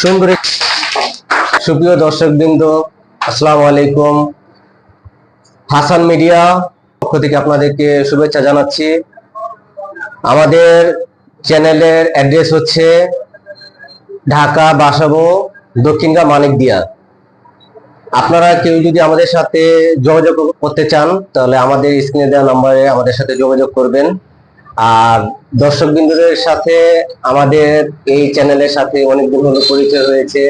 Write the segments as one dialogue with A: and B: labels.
A: সুন্দরী। সুপ্রিয় দর্শকবৃন্দ, আসসালামু আলাইকুম। হাসান মিডিয়া পক্ষ থেকে আপনাদেরকে শুভেচ্ছা জানাচ্ছি। আমাদের চ্যানেলের অ্যাড্রেস হচ্ছে ঢাকা, বাসাবো, দক্ষিণগা, মানিকদিয়া। আপনারা কেউ যদি আমাদের সাথে যোগাযোগ করতে চান, তাহলে আমাদের স্ক্রিনে দেওয়া নম্বরে আমাদের সাথে যোগাযোগ করবেন। আর দর্শক বিন্দুদের সাথে আমাদের এই চ্যানেলের সাথে অনেকদিন হলো পরিচয় হয়েছে।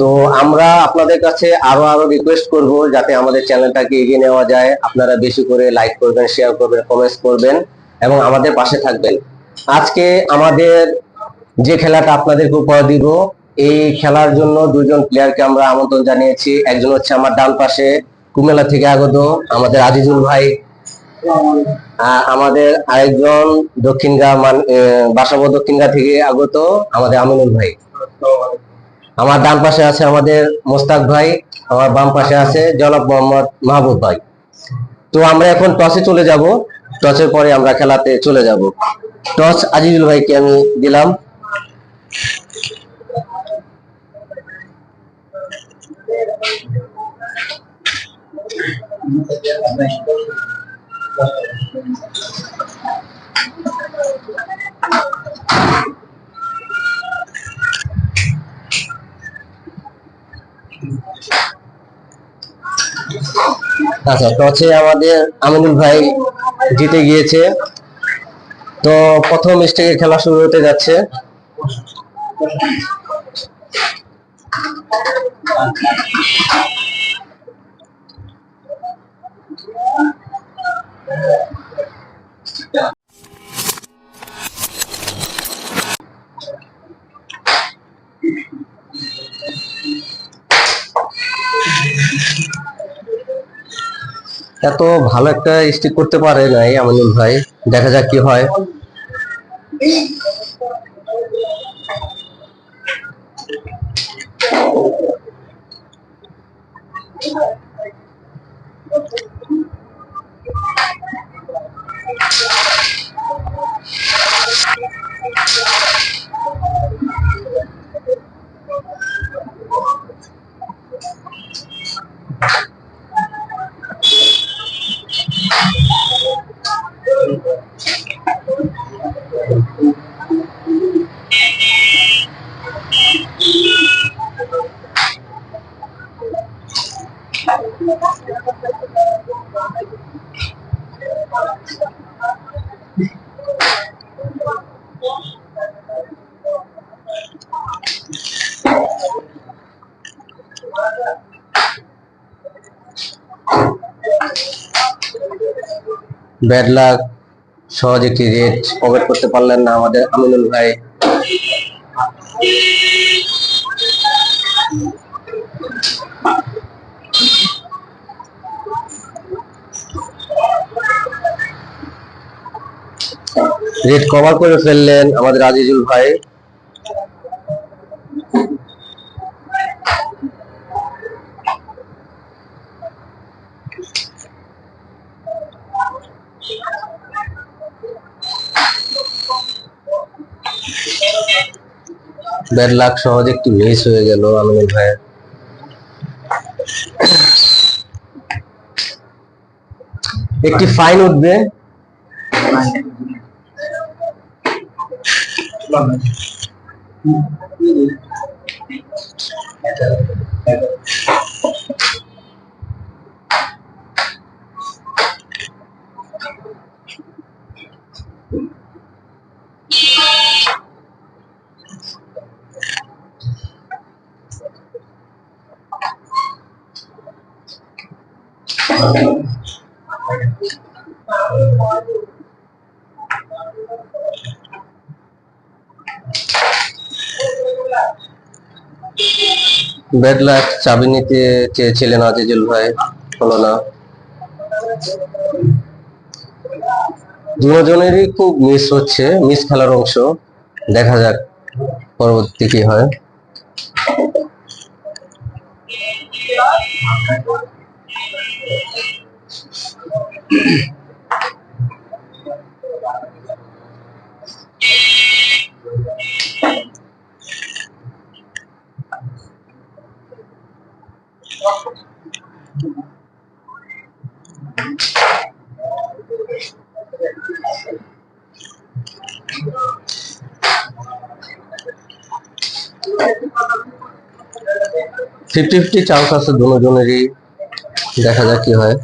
A: তো আমরা আপনাদের কাছে আরও আরও রিকোয়েস্ট করব যাতে আমাদের চ্যানেলটাকে এগিয়ে নেওয়া যায়। আপনারা বেশি করে লাইক করবেন শেয়ার করবেন কমেন্টস করবেন এবং আমাদের পাশে থাকবেন। আজকে আমাদের যে খেলাটা আপনাদেরকে উপহার দিব, এই খেলার জন্য দুজন প্লেয়ারকে আমরা আমন্ত্রণ জানিয়েছি। একজন হচ্ছে আমার ডান পাশে কুমিল্লা থেকে আগত আমাদের আজিজুল ভাই। আমাদের আরেকজন দক্ষিণগা মান বাসাবো দক্ষিণগা থেকে আগত আমাদের আমিনুল ভাই। আমার ডান পাশে আছে আমাদের মোস্তাক ভাই, আমার বাম পাশে আছে জনাব মোহাম্মদ মাহবুব ভাই। তো আমরা এখন টসে চলে যাব। টসের পরে আমরা খেলাতে চলে যাব। টস আজিজুল ভাইকে আমি দিলাম। আচ্ছা টসে আমাদের আমিনুল ভাই জিতে গিয়েছে। তো প্রথম স্টেজে খেলা শুরু হতে যাচ্ছে। এত ভালো একটা স্টিক করতে পারে নাই আমি ভাই। দেখা যাক কি হয়। ব্যাড লাক সহজ একটি রেট পকেট করতে পারলেন না আমাদের আমিনুল ভাই। রেট কভার করে ফেললেন আমাদের আজিজুল ভাই। ব্যাড লাখ সহজ একটু মিস হয়ে গেল আমিনুল ভাইয়ের। একটি ফাইন উঠবে। ব্যাড লাক চাবি নিতে চেয়েছিলেন আজিজুল ভাই, হলো না। দুজনেরই খুব মিস হচ্ছে মিস খেলার অংশ। দেখা যাক পরবর্তী কি হয়। ফিফটি ফিফটি চান্স আছে দুজনেরই। দেখা যাক কি হয়।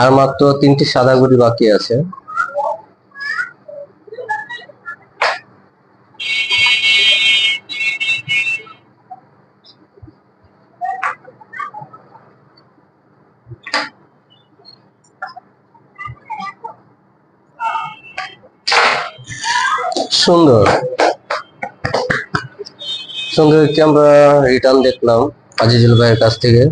A: আর মাত্র তিনটি সাদা গুটি বাকি আছে। সুন্দর। সুন্দর একটি আমরা রিটার্ন দেখলাম আজিজুল ভাইয়ের কাছ থেকে।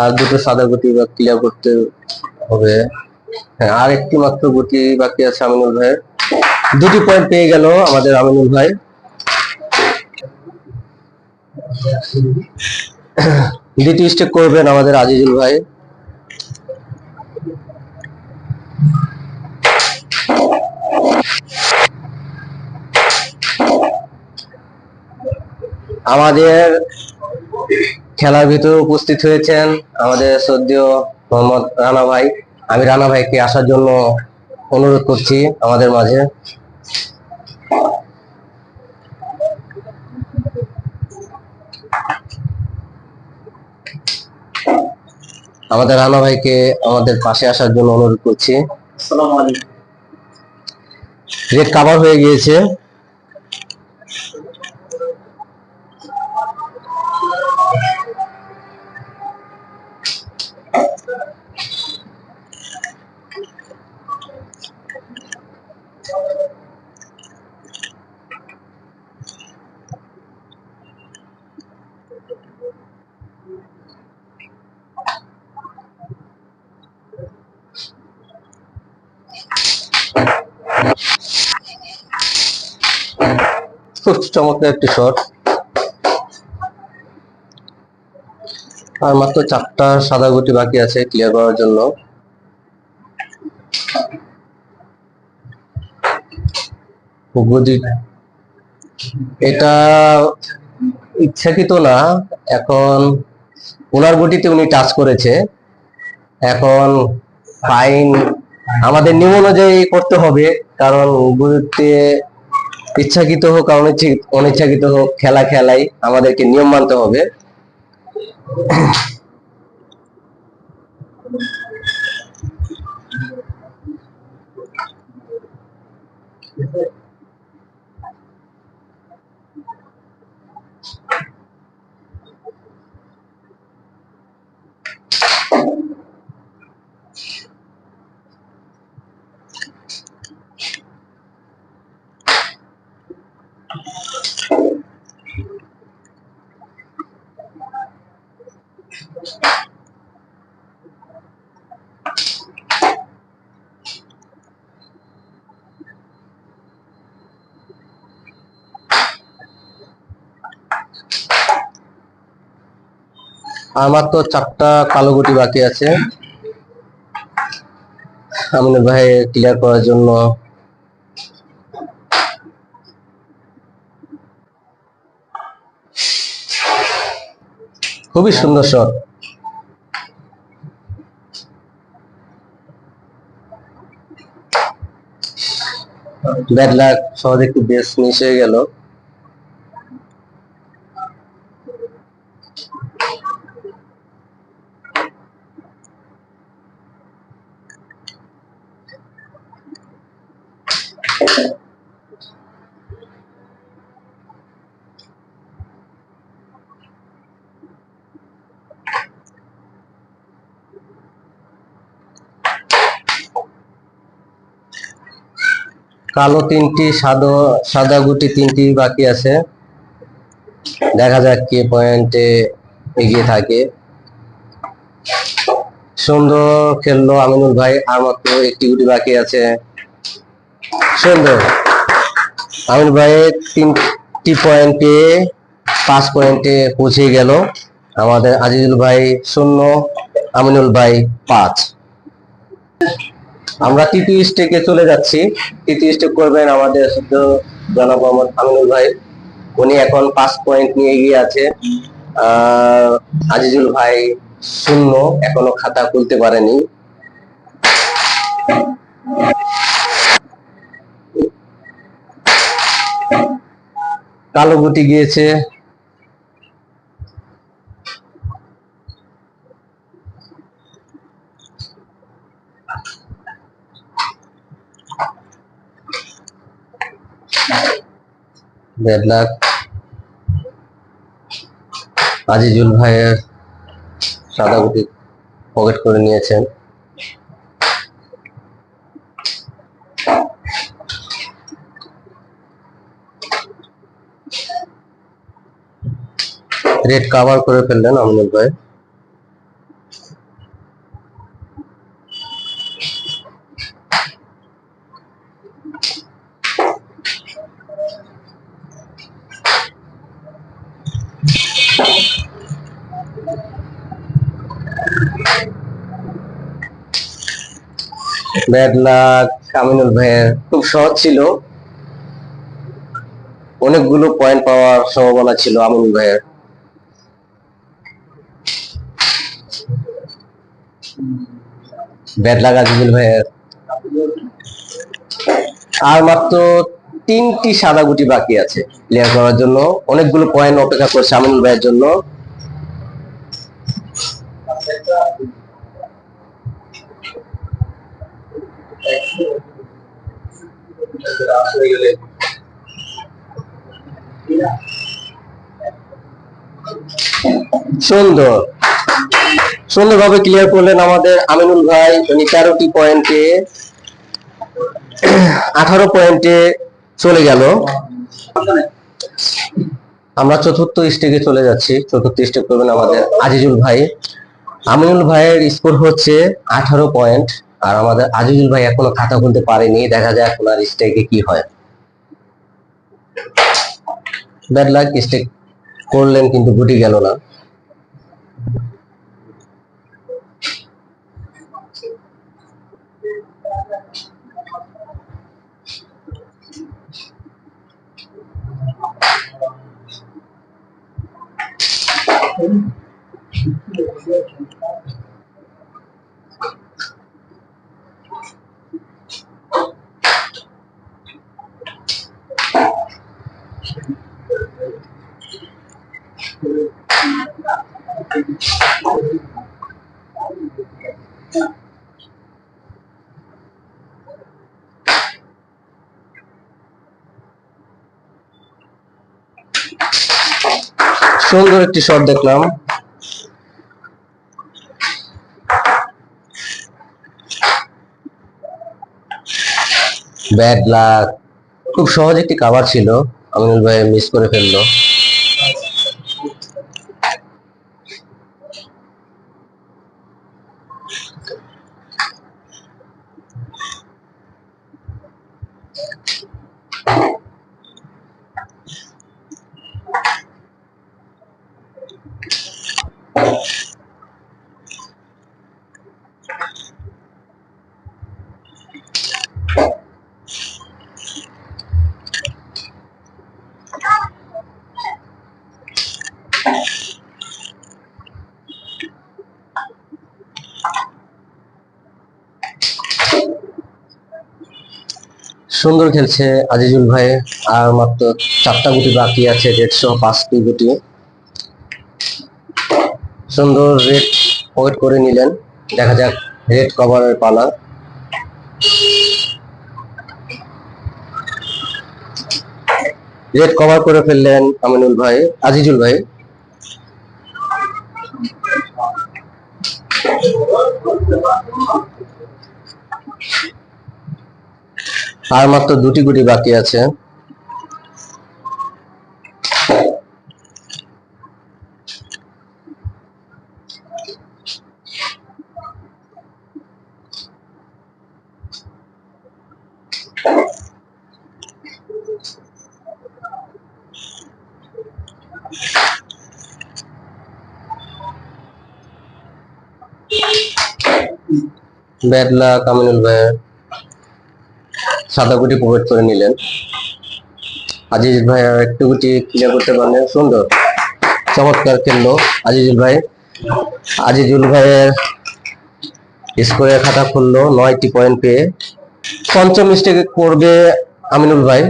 A: আর দুটো সাদা গুটি বা ক্লিয়ার করতে হবে। হ্যাঁ আর একটি মাত্র গুটি বাকি আছে আমিনুল ভাইয়ের। দুটি পয়েন্ট পেয়ে গেল আমাদের আমিনুল ভাই। দ্বিতীয় স্টেপ করবেন আমাদের আজিজুল ভাই। আমাদের খেলার ভিতরে উপস্থিত হয়েছেন আমাদের শ্রদ্ধেয় মোহাম্মদ রানা ভাই। আমি রানা ভাইকে আসার জন্য অনুরোধ করছি আমাদের মাঝে। আমাদের রানা ভাইকে আমাদের পাশে আসার জন্য অনুরোধ করছি। রেড কাভার হয়ে গিয়েছে। খুব চমৎকার একটি শট আর মাত্র চারটা সাদা গুটি বাকি আছে ক্লিয়ার করার জন্য। এটা ইচ্ছাকৃত না। এখন ওনার গুটিতে উনি টাচ করেছে। এখন ফাইন আমাদের নিয়ম অনুযায়ী করতে হবে, কারণ গুটিতে ইচ্ছাকৃত হোক অনিচ্ছি- অনিচ্ছাকৃত হোক খেলা খেলাই আমাদেরকে নিয়ম মানতে হবে। আমার তো চারটা কালো গুটি বাকি আছে। আমিনুল ভাই ক্লিয়ার করার জন্য খুবই সুন্দর শট ব্যাড লাক সহজে একটু বেশ মিস হয়ে গেল। কালো তিনটি, সাদা সাদা গুটি তিনটি বাকি আছে। দেখা যাক কে পয়েন্টে এগিয়ে থাকে। সুন্দর খেললো আমিনুল ভাই, আর মাত্র একটি গুটি বাকি আছে। সুন্দর। আমিনুল ভাই তিনটি পয়েন্ট পেয়ে পাঁচ পয়েন্টে পৌঁছে গেল। আমাদের আজিজুল ভাই শূন্য, আমিনুল ভাই পাঁচ। আমরা তৃতীয় স্টেকে চলে যাচ্ছি। তৃতীয় স্টেক করবেন আমাদের শুদ্ধ জনাব মোহাম্মদ আমিনুল ভাই। উনি এখন পাঁচ পয়েন্ট নিয়ে এগিয়ে আছে। আজিজুল ভাই শূন্য, এখনও খাতা খুলতে পারেনি। কালো গুটি গিয়েছে। ব্যাড লাক আজিজুল ভাইয়ের সাদা গুটি পকেট করে নিয়েছেন। রেড কাভার করে ফেললেন আমিনুল ভাই। ব্যাড লাক আমিনুল ভাইয়ের। খুব সহজ ছিল। অনেকগুলো পয়েন্ট পাওয়ার সম্ভাবনা ছিল আমিনুল ভাইয়ের। ব্যাড লাক আজিজুল ভাইয়ের। আর মাত্র তিনটি সাদা গুটি বাকি আছে। ক্লিয়ার করার জন্য। অনেকগুলো পয়েন্ট অপেক্ষা করছে আমিনুল ভাইয়ের জন্য। সুন্দর। সুন্দরভাবে ক্লিয়ার করলেন আমাদের আমিনুল ভাই, উনি তেরোটি পয়েন্টে আঠারো পয়েন্টে চলে গেল। আমরা চতুর্থ স্টেজে চলে যাচ্ছি। চতুর্থ স্টেপ করবেন আমাদের আজিজুল ভাই। আমিনুল ভাইয়ের স্কোর হচ্ছে আঠারো পয়েন্ট, আর আমাদের আজিজুল ভাই এখনও খাতা খুলতে পারেনি, দেখা যাক ওনার স্টেকে কি হয়। ব্যাড লাক স্টেক করলেন কিন্তু গুটি গেল না। সুন্দর একটি শট দেখলাম। ব্যাড লাক খুব সহজ একটি কাভার ছিল, আমিনুল ভাই মিস করে ফেলল। সুন্দর খেলছে আজিজুল ভাই, আর মাত্র চারটা গুটি বাকি আছে, দেড়শো পাঁচটি গুটি। সুন্দর রেড পকেট করে নিলেন, দেখা যাক রেড কভারের পালা। রেড কভার করে ফেললেন আমিনুল ভাই, আজিজুল ভাই। আর মাত্র দুটি গুটি বাকি আছে। ব্যাডলা কামিনুল আমিনুল ভাইয়া সাদা গুটি প্রোভাইড করে নিলেন। আজিজ ভাই একটু গুটি ক্লিয়ার করতে পারলেন? সুন্দর। চমৎকার খেললো আজিজুল ভাই। আজিজুল ভাইয়ের স্কোরের খাতা খুললো, নয়টি পয়েন্ট পেয়ে। পঞ্চম স্টেকে করবে আমিনুল ভাই।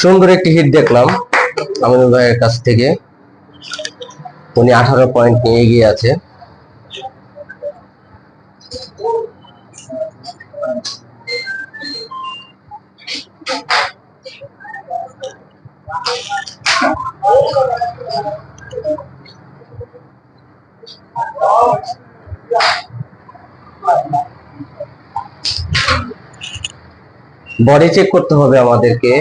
A: সুন্দর একটি হিট দেখলাম আমিনুল ভাইয়ের কাছ থেকে। উনি আঠারো পয়েন্ট নিয়ে এগিয়ে আছে। বডি চেক করতে হবে আমাদেরকে।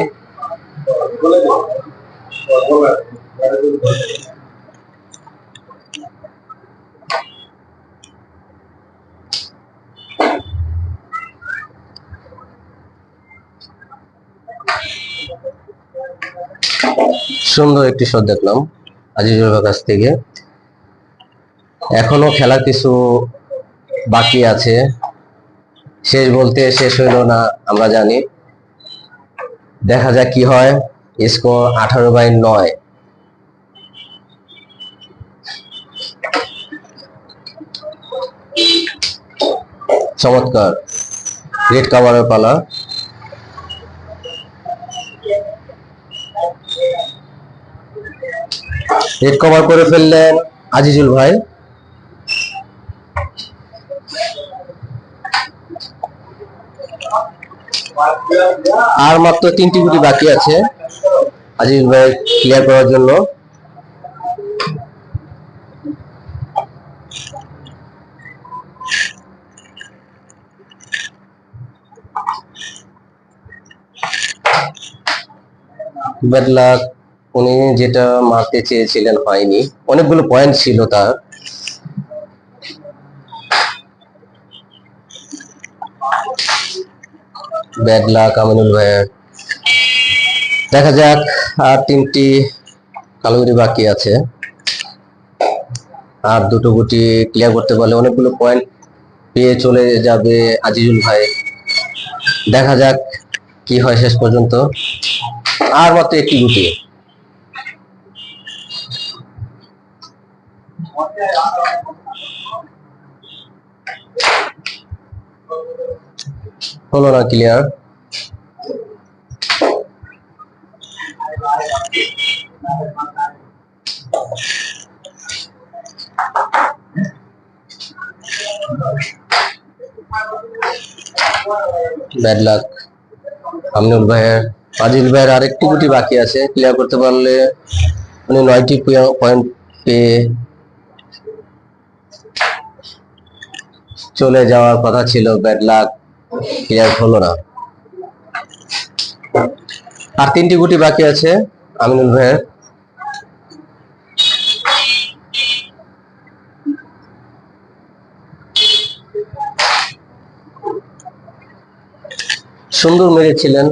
A: সুন্দর একটি শট দেখলাম আজিজুল কাছ থেকে। এখনও খেলা কিছু বাকি আছে। শেষ বলতে শেষ হইল না, আমরা জানি। দেখা যাক কি হয়। স্কোর আঠারো বাই নয়। চমৎকার। রেড কাভারের পালা। রেড কভার করে ফেললেন আজিজুল ভাই। আর মাত্র তিনটি গুটি বাকি আছে। আজিজ ভাই ক্লিয়ার করার জন্য। ব্যাড উনি যেটা মারতে চেয়েছিলেন হয়নি। অনেকগুলো পয়েন্ট ছিল তার। ব্যাড লাক, আমিনুল ভাইয়ের। দেখা যাক, আর তিনটি কালোগুটি বাকি আছে। আর দুটো গুটি ক্লিয়ার করতে পারলে অনেকগুলো পয়েন্ট পেয়ে চলে যাবে আজিজুল ভাই। দেখা যাক কি হয় শেষ পর্যন্ত। আর মাত্র একটি গুটি। হলো না ক্লিয়ার ব্যাড লাক আমিনুল ভাইয়ের আজিল ভাইয়ের আরেকটি গুটি বাকি আছে ক্লিয়ার করতে পারলে উনি নয়টি পয়েন্ট পেয়ে চলে যাওয়ার কথা ছিল ব্যাড লাক ক্লিয়ার হলো না। আর তিনটি গুটি বাকি আছে, আমিনুল ভাইয়ের। সুন্দর মেরেছিলেন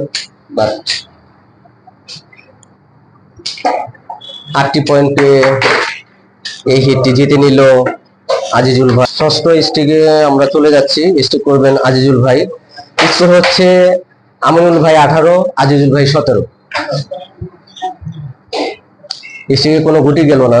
A: বাট আটটি পয়েন্ট পেয়ে এই হিটটি জিতে নিল। আজিজুল ভাই। ষষ্ঠ স্টিকে আমরা চলে যাচ্ছি স্টিক করবেন আজিজুল ভাই। স্কোর হচ্ছে আমিনুল ভাই আঠারো, আজিজুল ভাই সতেরো। স্টিকে কোনো গুটি গেল না।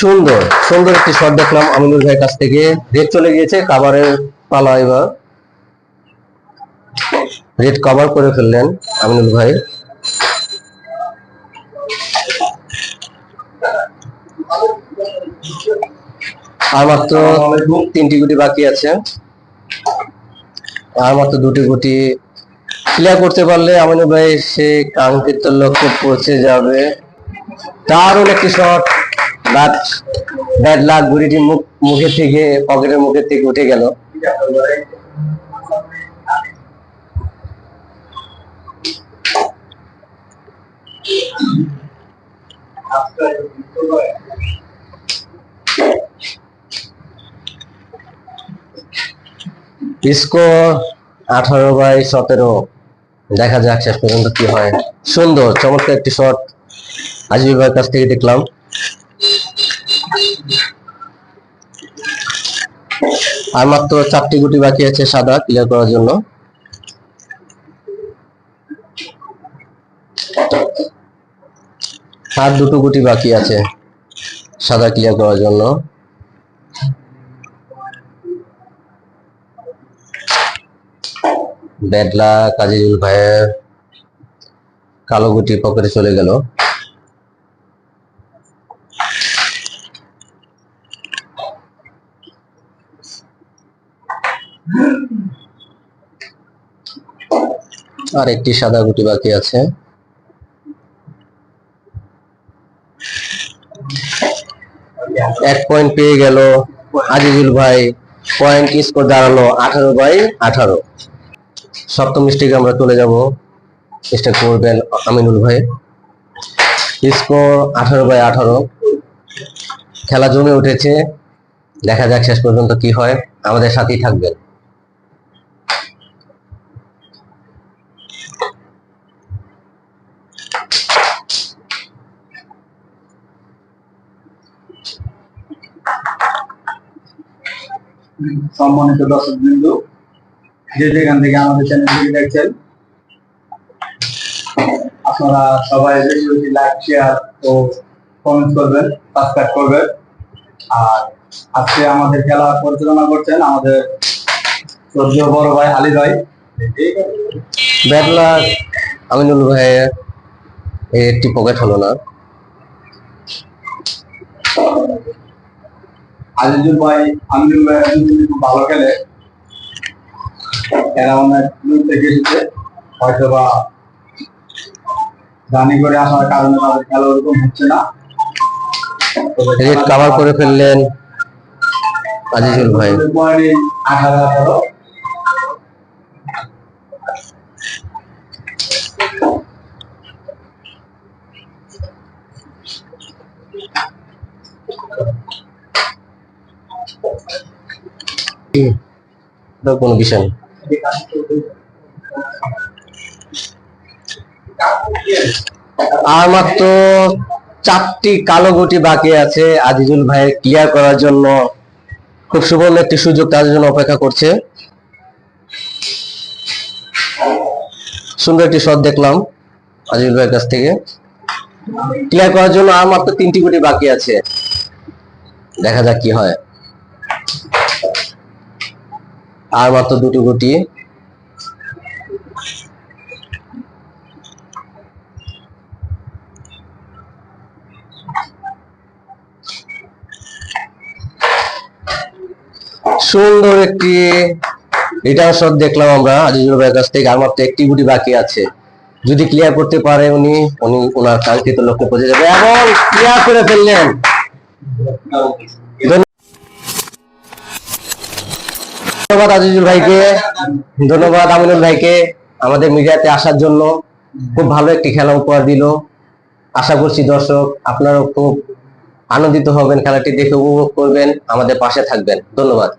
A: সুন্দর সুন্দর একটি শট দেখলাম আমিনুল ভাইয়ের কাছ থেকে। রেড চলে গিয়েছে কাভারের পালা এবার। রেড কভার করে ফেললেন আমিনুল ভাই। আর মাত্র তিনটি গুটি বাকি আছে। আর মাত্র দুটি গুটি ক্লিয়ার করতে পারলে আমিনুল ভাই সে কাঙ্ক্ষিত লক্ষ্যে পৌঁছে যাবে। দারুণ একটি শট বাট ব্যাড লাক গুড়িটি মুখ মুখের থেকে, পকেটের মুখের থেকে উঠে গেল। স্কোর আঠারো বাই সতেরো। দেখা যাক শেষ পর্যন্ত কি হয়। সুন্দর, চমৎকার একটি শট। আজিজুল কাছ থেকে দেখলাম। আর মাত্র চারটি গুটি বাকি আছে সাদা ক্লিয়ার করার জন্য। আর দুটো গুটি বাকি আছে সাদা ক্লিয়ার করার জন্য। ব্যাডলা কাজিজুল ভাইয়ের কালো গুটি পকেটে চলে গেল। আর একটি সাদা গুটি বাকি আছে। এক পয়েন্ট পেয়ে গেল আজিজুল ভাই। পয়েন্ট স্কোর দাঁড়াল আঠারো বাই আঠারো। সপ্তম স্টেজে আমরা চলে যাব। চেষ্টা করবেন আমিনুল ভাই। স্কোর আঠারো বাই আঠারো। খেলা জমে উঠেছে। দেখা যাক শেষ পর্যন্ত কি হয়। আমাদের সাথেই থাকবেন।
B: সম্মানিত দর্শক বিন্দু যে যেখান থেকে আমাদের চ্যানেলটি দেখছেন, আপনারা সবাই বেশি লাইক শেয়ার ও কমেন্ট করবেন সাবস্ক্রাইব করবেন। আর আজকে আমাদের খেলা পরিচালনা করছেন আমাদের শ্রদ্ধেয় বড় ভাই আলী ভাই।
A: ব্যাড লাক আমিনুল এই একটি পকেট হলো না।
B: আজিজুল ভাই আমিনুল ভাই খুব ভালো খেলে। এরা অনেক দূর থেকে এসেছে। হয়তো বা জানি করে আসার কারণে তাদের খেলা ওরকম হচ্ছে না।
A: রেড কভার করে ফেললেন আজিজুল ভাই।
B: আঠারো।
A: এটা কোনো বিষয় আর মাত্র চারটি কালো গুটি বাকি আছে আজিজুল ক্লিয়ার করার জন্য। খুব সুবর্ণ একটি সুযোগ তাদের জন্য অপেক্ষা করছে। সুন্দর একটি শট দেখলাম আজিজুল ভাইয়ের কাছ থেকে। ক্লিয়ার করার জন্য আর মাত্র তিনটি গুটি বাকি আছে। দেখা যাক কি হয়। আর মাত্র দুটো গুটি সুন্দর একটি রিটার্ন শট দেখলাম আমরা আজিজুল ভাইয়ের কাছ থেকে, আর মাত্র একটি গুটি বাকি আছে। যদি ক্লিয়ার করতে পারে উনি উনি ওনার কাঙ্ক্ষিত লক্ষ্যে পৌঁছে যাবে এবং ক্লিয়ার করে ফেললেন। ধন্যবাদ আজিজুল ভাইকে। ধন্যবাদ আমিনুল ভাইকে আমাদের মিডিয়াতে আসার জন্য। খুব ভালো একটি খেলা উপহার দিল। আশা করছি দর্শক আপনারাও খুব আনন্দিত হবেন, খেলাটি দেখে উপভোগ করবেন। আমাদের পাশে থাকবেন। ধন্যবাদ।